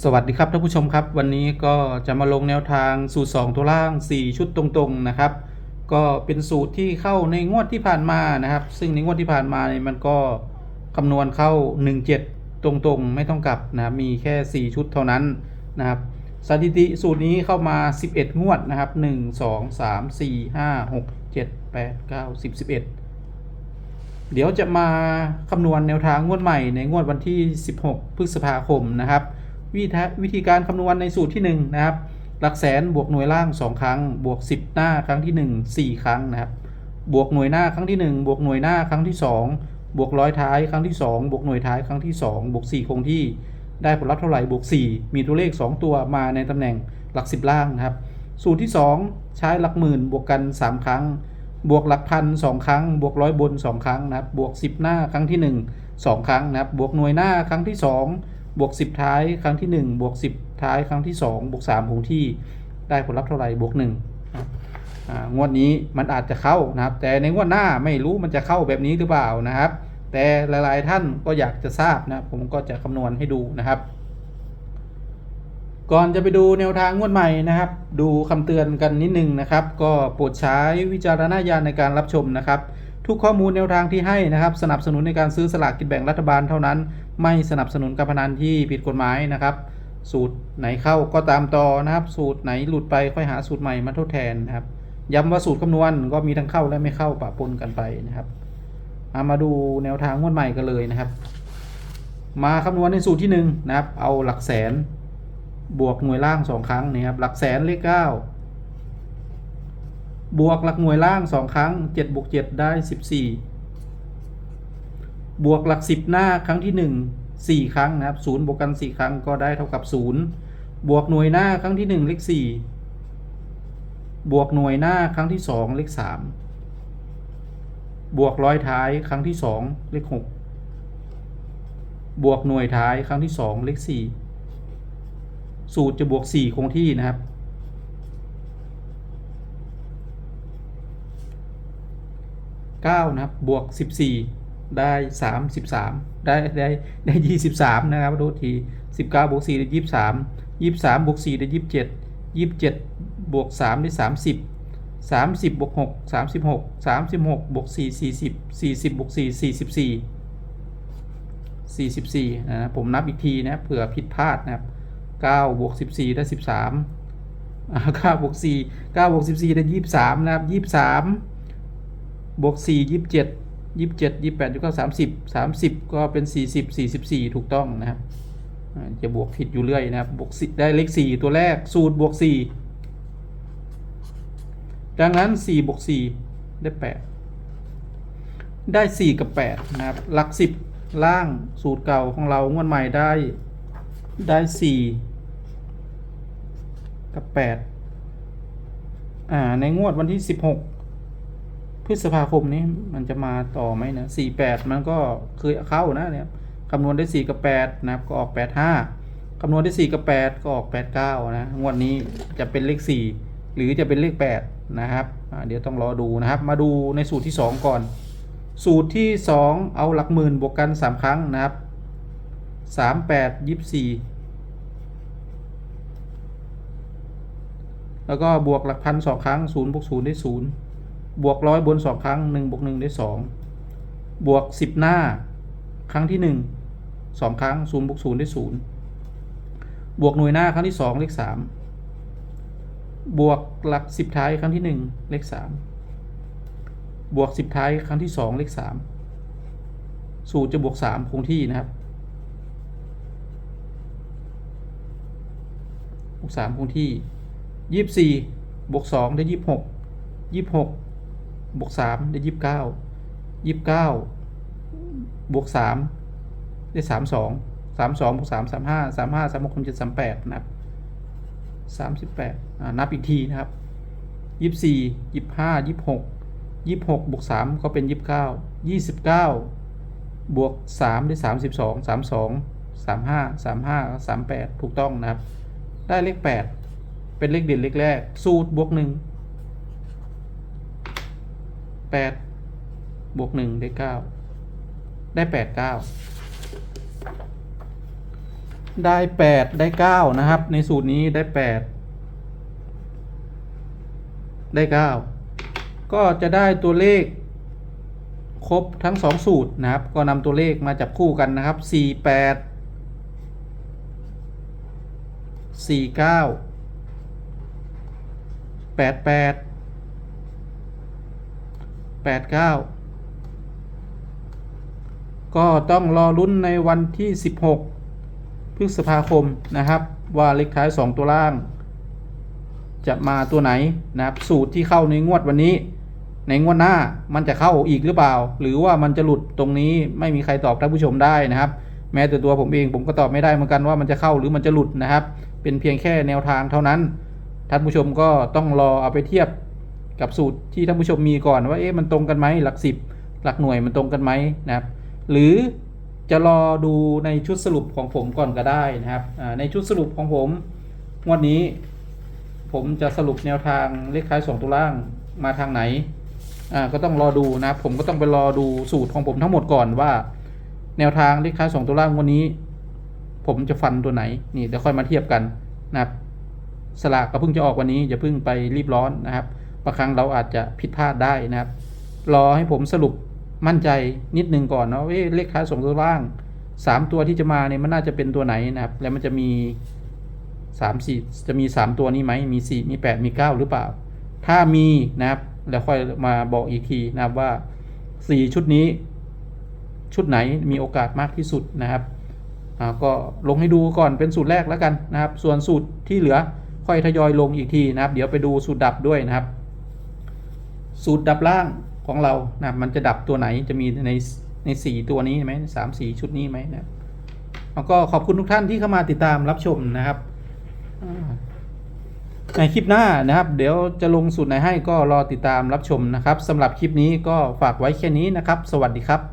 สวัสดีครับท่านผู้ชมครับ วันนี้ก็จะมาลงแนวทางสูตร 2 ตัวล่าง 4 ชุดตรงๆนะครับ ก็เป็นสูตรที่เข้าในงวดที่ผ่านมานะครับ ซึ่งในงวดที่ผ่านมาเนี่ยมันก็คำนวณเข้า 17 ตรงๆ ไม่ต้องกลับนะครับมีแค่ 4 ชุดเท่านั้นนะครับสถิติสูตรนี้เข้ามา 11 งวดนะครับ 1 2 3 4 5 6 7 8 9 10 11 เดี๋ยวจะมาคำนวณแนวทางงวดใหม่ในงวดวันที่ 16 พฤษภาคมนะครับ วิธีวิธีการคำนวณในสูตรที่ 1 นะครับ หลักแสนบวกหน่วยล่าง 2 ครั้ง บวก 10 หน้าครั้งที่ 1 4 ครั้งนะครับ บวกหน่วยหน้าครั้งที่ 1 บวกหน่วยหน้าครั้งที่ 2 บวกร้อยท้ายครั้งที่ 2 บวกหน่วยท้ายครั้งที่ 2 บวก 4 คงที่ได้ผลลัพธ์เท่าไหร่บวก 4 มีตัวเลข 2 ตัวมาในตำแหน่งหลัก 10 ล่างนะครับ สูตรที่ 2 ใช้หลักหมื่นบวกกัน 3 ครั้ง บวกหลักพันสองครั้ง บวกร้อยบน 2 ครั้งนะครับ บวก 10 หน้าครั้งที่ 1 2 ครั้งนะครับ บวกหน่วยหน้าครั้งที่ 2 บวก 10 ท้ายครั้งที่ 1 บวก 10 ท้ายครั้งที่ 2 บวก3คงที่ได้ผลลัพธ์เท่าไหร่บวก1นะครับอ่างวดนี้มันอาจจะเข้านะครับ แต่ในงวดหน้าไม่รู้มันจะเข้าแบบนี้หรือเปล่านะครับ แต่หลายๆท่านก็อยากจะทราบนะผมก็จะคำนวณให้ดูนะครับ ก่อนจะไปดูแนวทางงวดใหม่นะครับ ดูคำเตือนกันนิดนึงนะครับ ก็โปรดใช้วิจารณญาณในการรับชมนะครับ ทุกข้อมูลแนวทางที่ให้นะครับ สนับสนุนในการซื้อสลากกินแบ่งรัฐบาลเท่านั้น ไม่สนับสนุนการพนันที่ผิดกฎหมายนะครับ สูตรไหนเข้าก็ตามต่อนะครับ สูตรไหนหลุดไปค่อยหาสูตรใหม่มาทดแทนนะครับย้ำว่าสูตรคำนวณก็มีทั้งเข้าและไม่เข้าปะปนกันไปนะครับเอามาดูแนวทางงวดใหม่กันเลยนะครับ มาคำนวณในสูตรที่หนึ่งนะครับ เอาหลักแสนบวกหน่วยล่างสองครั้งนะครับหลักแสนเลขเก้า บวกหลักหน่วยล่างสองครั้งเจ็ดบวกเจ็ดได้สิบสี่บวกหลักสิบหน้าครั้งที่หนึ่งสี่ครั้งนะครับศูนย์บวกกันสี่ครั้งก็ได้เท่ากับศูนย์บวกหน่วยหน้าครั้งที่หนึ่งเลขสี่บวกหน่วยหน้าครั้งที่สองเลขสามบวกร้อยท้ายครั้งที่สองเลขหกบวกหน่วยท้ายครั้งที่สองเลขสี่สูตรจะบวก4คงที่นะครับ 9 นะครับ บวก 14 ได้ 33 ได้ได้ได้ 23 นะครับดูที 19 บวก 4 ได้ 23 23 บวก 4 ได้ 27 27 บวก 3 ได้ 30 30 บวก 6 36 36 บวก 4 40 40 บวก 4 44 44นะผมนับอีกทีนะเผื่อผิดพลาดนะครับ9บวก14 ได้ 13 9บวก4 9บวก14 ได้ 23 นะครับ 23 บวก4 27 27 28 29 30 30ก็เป็น40 44ถูกต้องนะครับจะบวกผิดอยู่เรื่อยนะครับบวกได้เลข4ตัวแรกสูตรบวก4ดังนั้น4บวก4ได้8ได้4กับ8นะครับหลัก10ล่างสูตรเก่าของเรางวดใหม่ได้ ได้4กับ8อ่าในงวดวันที่16 พฤษภาคมนี้มันจะมาต่อไหมนะ48มันก็เคยเข้านะเนี่ยคำนวณได้4กับ8นะครับก็ออก85คำนวณได้4กับ8ก็ออก89นะงวดนี้จะเป็นเลข4หรือจะเป็นเลข8นะครับเดี๋ยวต้องรอดูนะครับ มาดูในสูตรที่2ก่อน สูตรที่2เอาหลักหมื่นบวกกัน3ครั้งนะครับ38 24แล้วก็บวกหลักพันสองครั้งศูนย์บวกศูนย์ได้ศูนย์ บวกร้อยบนสองครั้งหนึ่งบวกหนึ่งได้สองบวกสิบหน้า ครั้งที่หนึ่งสองครั้งศูนย์บวกศูนย์ได้ศูนย์บวกหน่วยหน้าครั้งที่สองเลขสามบวกหลักสิบท้ายครั้งที่หนึ่งเลขสามบวกสิบท้ายครั้งที่สองเลขสามสูตรจะบวกสามคงที่นะครับบวกสามคงที่ยี่สิบสี่บวกสองได้ยี่สิบหกยี่สิบหก บวกสามได้ยี่สิบเก้ายี่สิบเก้าบวกสามได้สามสองสามสองบวกสามสามห้าสามห้าสามหกคูณเจ็ดสามแปดนะครับสามสิบแปดนับอีกทีนะครับยี่สิบสี่ยี่สิบห้ายี่สิบหกยี่สิบหกบวกสามก็เป็นยี่สิบเก้ายี่สิบเก้าบวกสามได้สามสิบสองสามสองสามห้าสามห้าสามแปดถูกต้องนะครับ ได้เลขแปดเป็นเลขเด่นเลขแรก สูตรบวกหนึ่ง แปดบวกหนึ่งได้เก้าได้แปดเก้าได้แปดได้เก้านะครับ ในสูตรนี้ได้แปดได้เก้าก็จะได้ตัวเลข ครบทั้งสองสูตรนะครับ ก็นำตัวเลขมาจับคู่กันนะครับสี่แป ดสี่เก้าแปดแปดแปดเก้าก็ต้องรอลุ้นในวันที่ 16 พฤษภาคมนะครับ ว่าเลขท้าย 2 ตัวล่าง จะมาตัวไหนนะครับ สูตรที่เข้าในงวดวันนี้ ในงวดหน้ามันจะเข้าอีกหรือเปล่า หรือว่ามันจะหลุดตรงนี้ไม่มีใครตอบท่านผู้ชมได้นะครับ แม้แต่ตัวผมเองผมก็ตอบไม่ได้เหมือนกันว่ามันจะเข้าหรือมันจะหลุดนะครับ เป็นเพียงแค่แนวทางเท่านั้นท่านผู้ชมก็ต้องรอเอาไปเทียบ กับสูตรที่ท่านผู้ชมมีก่อนว่าเอ๊ะมันตรงกันไหมหลักสิบหลักหน่วยมันตรงกันไหมนะครับ หรือจะรอดูในชุดสรุปของผมก่อนก็ได้นะครับในชุดสรุปของผมวันนี้ ผมจะสรุปแนวทางเลขท้ายสองตัวล่างมาทางไหนอ่าก็ต้องรอดูนะครับผมก็ต้องไปรอดูสูตรของผมทั้งหมดก่อนว่า แนวทางเลขท้ายสองตัวล่างวันนี้ ผมจะฟันตัวไหนนี่เดี๋ยวค่อยมาเทียบกันนะครับสลากก็เพิ่งจะออกวันนี้อย่าเพิ่งไปรีบร้อนนะครับ บางครั้งเราอาจจะผิดพลาดได้นะครับ รอให้ผมสรุปมั่นใจนิดนึงก่อนเนาะเลขท้ายสองตัวล่างสามตัวที่จะมาเนี่ยมันน่าจะเป็นตัวไหนนะครับ แล้วมันจะมีสามสี่จะมีสามตัวนี้ไหมมีสี่มีแปดมีเก้าหรือเปล่า ถ้ามีนะครับ แล้วค่อยมาบอกอีกทีนะครับว่าสี่ชุดนี้ ชุดไหนมีโอกาสมากที่สุดนะครับก็ลงให้ดูก่อนเป็นสูตรแรกแล้วกันนะครับ ส่วนสูตรที่เหลือค่อยทยอยลงอีกทีนะครับ เดี๋ยวไปดูสูตรดับด้วยนะครับ สูตรดับล่างของเรานะมันจะดับตัวไหนจะมีในในสี่ตัวนี้ไหมสามสี่ชุดนี้ไหมนะแล้วก็ขอบคุณทุกท่านที่เข้ามาติดตามรับชมนะครับในคลิปหน้านะครับ เดี๋ยวจะลงสูตรไหนให้ก็รอติดตามรับชมนะครับสำหรับคลิปนี้ก็ฝากไว้แค่นี้นะครับ สวัสดีครับ